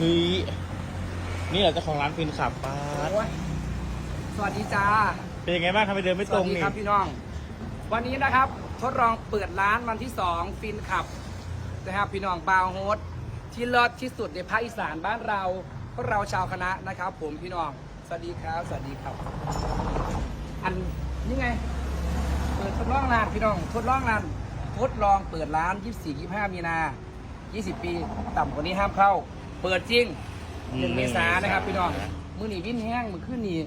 เฮ้ยนี่เหรอเจ้าของร้านฟินขับป้าดโอ้ยสวัสดีจ้าเป็นยังไงบ้างทำไมเดินไม่สตรวัสงดีนี่ครับพี่น้อง วันนี้นะครับทดลองเปิดร้านวันที่สองฟินขับนะครับพี่น้องบาวโฮสที่เลิศที่สุดในภาคอีสานบ้านเราพวกเราชาวคณะนะครับ ผมพี่น้องสวัสดีครับสวัสดีครับ อันนี่ไง เปิดทดลองร้านพี่น้อง ทดลองร้านทดลองเปิดร้าน 24 25 มีนา 20 ปี ต่ำกว่านี้ห้ามเข้า เปิดจริงหนึ่งเมษายนนะครับพี่น้องมือหนีวินแห้งมือขึ้นนี่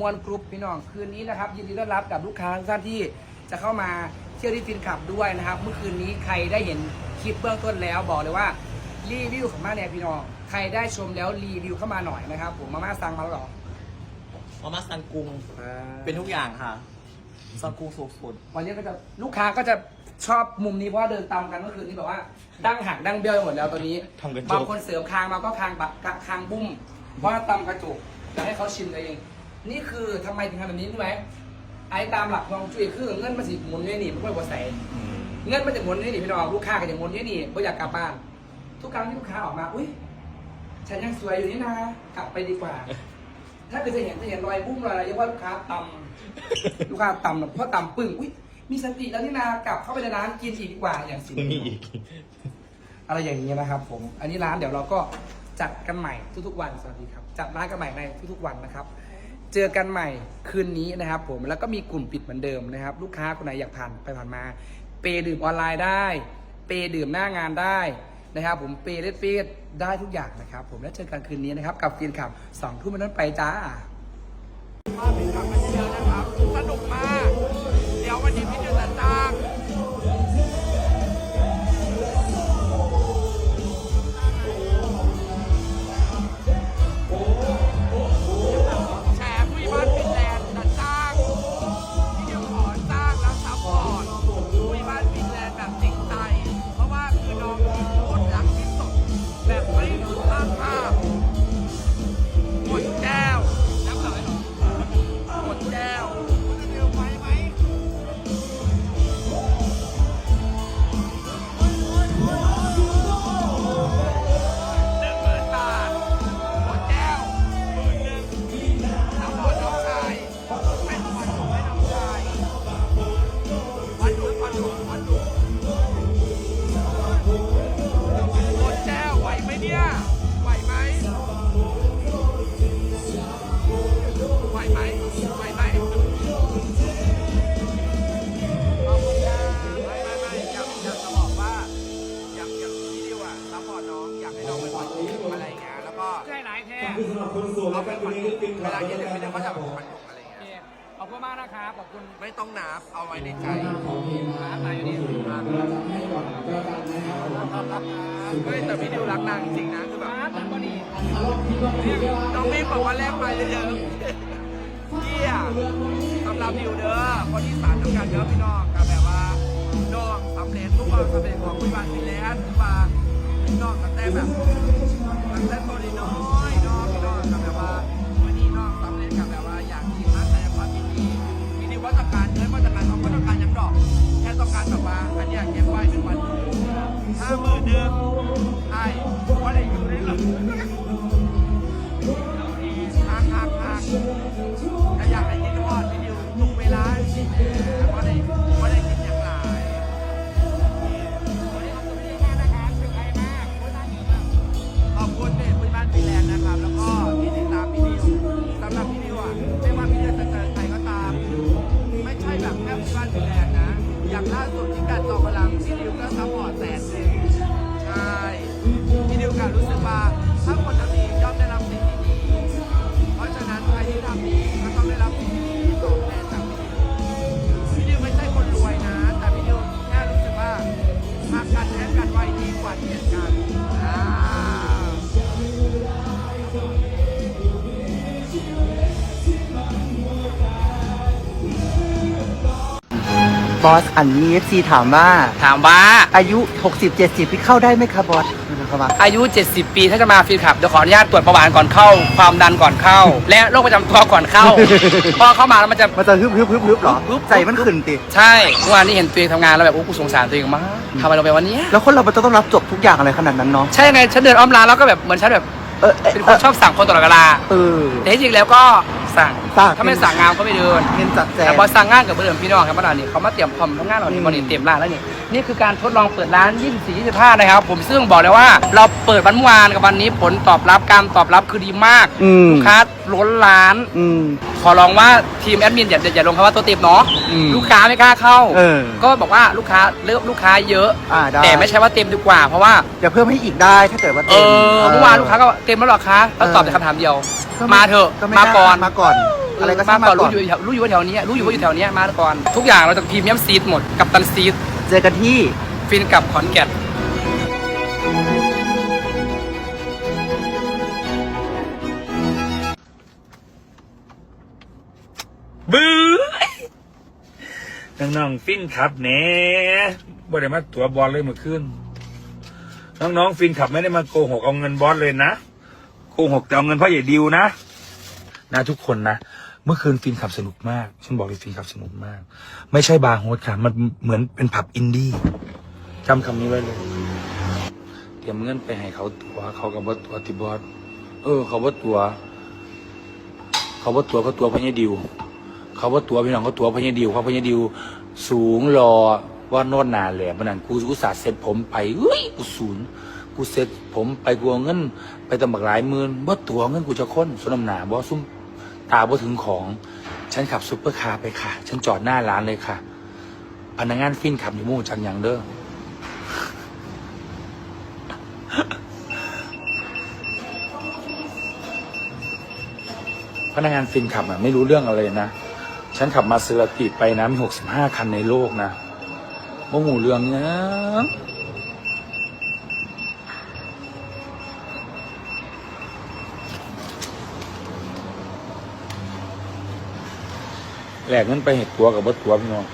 มวลกรุ๊ปพี่น้องคืนนี้นะครับยินดีต้อนรับกับลูกค้าทุกท่านที่จะเข้ามาเที่ยวที่ฟินขับด้วยนะครับ เมื่อคืนนี้ใครได้เห็นคลิปเบื้องต้นแล้วบอกเลยว่ารีวิวของมาเนี่ยพี่น้องใครได้ชมแล้วรีวิวเข้ามาหน่อยนะครับผมมาม่าสั่งมาแล้วเหรอมาม่าซังกุงเป็นทุกอย่างค่ะ ซังกุงสุกสุดวันนี้ก็จะลูกค้าก็จะชอบมุมนี้เพราะว่าเดินตามกันเมื่อคืนนี้แบบว่าดั้งหักดั้งเบี้ยวไปหมดแล้วตอนนี้ทำกระจก บางคนเสริมคางมาก็คางปะกะคางบุ้มเพราะว่าตำกระจุกจะให้เขาชิมเอง นี่คือทำไมถึงทำแบบนี้รู้ไหมไอ้ตามหลักของจุ้ยคือเงินมันสิหมุนเนี่ยนี่ไม่ค่อยหัวใสเงินมันจะหมุนเนี่ยนี่พี่น้องลูกค้าก็จะหมุนเนี่ยนี่ไม่อยากกลับบ้าน ทุกครั้งที่ลูกค้าออกมา อุ้ยฉันยังสวยอยู่นี่นะ กลับไปดีกว่า ถ้าเกิดจะเห็นจะเห็นรอยบุ้มรอยอะไรเรียกว่าลูกค้าตำลูกค้าตำเพราะตำปึ้งอุ้ยมีสติแล้วนี่นากลับเข้าไปในร้านกินอีกดีกว่าอย่างสิ่งนี่อีกอะไรอย่างนี้นะครับ ผม อันนี้ร้านเดี๋ยวเราก็จัดกันใหม่ทุกๆวันสวัสดีครับ จัดร้านกันใหม่ในทุกๆวันนะครับ เจอกันใหม่คืนนี้นะครับ ผมแล้วก็มีกลุ่มปิดเหมือนเดิมนะครับ ลูกค้าคนไหนอยากผ่านไปผ่านมา เปย์ดื่มออนไลน์ได้ เปย์ดื่มหน้างานได้ นะครับผมเปย์เลดเปดได้ทุกอย่างนะครับ ผมแล้วเจอกันคืนนี้นะครับ กับฟินขับสองทุ่มเป็นต้นไปจ้าสนุกมาก เดี๋ยววันนี้พี่จะจัดจ้าง เวลาขับเย็นแล้วเป็นนะเขาคจะรับเป็นคนดุอะไรอย่างเงี้ยขอบคุณมากนะครับขอบคุณ ไม่ต้องนับเอาไว้ในใจนับอะไรอยู่นี่ไม่แต่พี่ดิวรักนางจริงนะคือแบบมันก็ดีน้องมิ้งบอกว่าแลกไปเลยเยอะเที่ยสำหรับดิวเด้อคนที่สารทำงานเยอะพี่น้องกับแบบว่าน้องสำเร็จทุกความสำเร็จของคุยบานฟินแลนด์คือว่าพี่น้องตั้งแต่แบบตั้งแต่ตัวน้อยๆน้อง พี่ดิวว่าต้องการเงินว่าต้องการทองก็ต้องการยังดอก แค่ต้องการแบบว่าอันเนี้ยเก็บไว้เป็นวันห้าหมื่นหนึ่งใช่ว่าได้อยู่ได้หรอหั บอสอันนี้ซีถามว่า ถามว่าอายุ 60 70พี่เข้าได้ไหมครับบอสนะครับว่าอายุ 70 ปีถ้าจะมาฟิลขับเดี๋ยวขออนุญาตตรวจประวัติก่อนเข้า ความดันก่อนเข้า และโรคประจำตัวก่อนเข้า พอเข้ามาแล้วมันจะมันจะฮึบฮึบฮึบฮึบเหรอฮึบใจมันขึ้นติใช่เมื่อวานนี้เห็นตัวเองทำงานแล้วแบบโอ้กูสงสารตัวเองมากทำไมเราไปวันนี้ แล้วคนเรามันจะต้องรับจบทุกอย่างอะไรขนาดนั้นเนาะใช่ไงฉันเดินอ้อมร้านแล้วก็แบบเหมือนฉันแบบเเออเออเป็นคนชอบสั่งคนตลอดเวลาเออแต่ที่จริงแล้วก็สั่ง สั่งถ้าไม่สั่งงานก็ไม่เดินเงินจัดแจแต่งพอสั่งงานกับเพื่อนพี่น้องครับเมื่อวานนี้เขามาเตรียมคอมทำงานเราเนี่อืยมวันนี้เตรียมร้านแล้วนี่นี่คือการทดลองเปิดร้าน 24 25 นะครับ ผมซึ่งบอกเลยว่า เราเปิดวันเมื่อวานกับวันนี้ผลตอบรับการตอบรับคือดีมากอืมลูกค้าล้นร้านอืมขอร้องว่าทีมแอดมินอย่าอย่าลงคำว่าตัวเต็มเนาะอืมลูกค้าไม่กล้าเข้าเออก็บอกว่าลูกค้าเลิกลูกค้าเยอะอ่าได้แต่ไม่ใช่ว่าเต็มดีกว่า เพราะว่าอย่าเพิ่มให้อีกได้ถ้าเกิดว่าเอเต็มอเมื่อวานลูกค้าก็เต็มแล้วเหรอคะต้องตอบแต่คำถามเดียวมาเถอะไมาก่อนมาก่อน อะไรก็มาสร้างก่มาอนก่รู้อนอยู่แถวรู้อยู่ว่าแถวนี้รู้อยู่ว่าอยู่แถวเนี้ยมาก่อนทุกอย่างเราจะพรีเมียมซีดหมดกับตันซีดเจอกันที่ฟินกับขอนแก่นบื้อน้องๆฟินขับแหน่บ่ได้มาตัวบอลเลยเมื่อคืนน้องๆฟินขับไม่ได้มาโกหกเอาเงินบอสเลยนะโกหกแต่เอาเงินพ่อใหญ่ดิวนะนะทุกคนนะ เมื่อคืนฟินขับสนุกมาก ฉันบอกเลยฟินขับสนุกมาก ไม่ใช่บาร์โฮสค่ะ มันเหมือนเป็นผับอินดี้จำคำนี้ไว้เลย เตรียมเงินไปให้เขาตัว เขากับว่าตัวติบอสเออ เขาว่าตัว เขาว่าตัวเขาตัวพญดิว เขาว่าตัวพี่น้องเขาตัวพญดิวเขาพญดิว สูงรอว่าโนดนานแหละมันนั่นกูกูสาดเซ็ตผมไปเฮ้ยกูศูนย์กูเซ็ตผมไปกูเอาเงิน ไปตำบักหลายหมื่นว่าตัวเงินกูจะค้นสนำหนาบ่ซุ่ม ตาบ่ถึงของฉันขับซุปเปอร์คาร์ไปค่ะ ฉันจอดหน้าร้านเลยค่ะ พนักงานฟินขับอยู่มู่จังอย่างเด้อพนักงานฟินขับอะไม่รู้เรื่องอะไรนะ ฉันขับมาเซอร์ติไปนะมีหกสิบห้าคันในโลกนะโมหูเรื่องเนี้ย แหลกเงินไปเห็ดตัวกับบดตัวพี่น้อง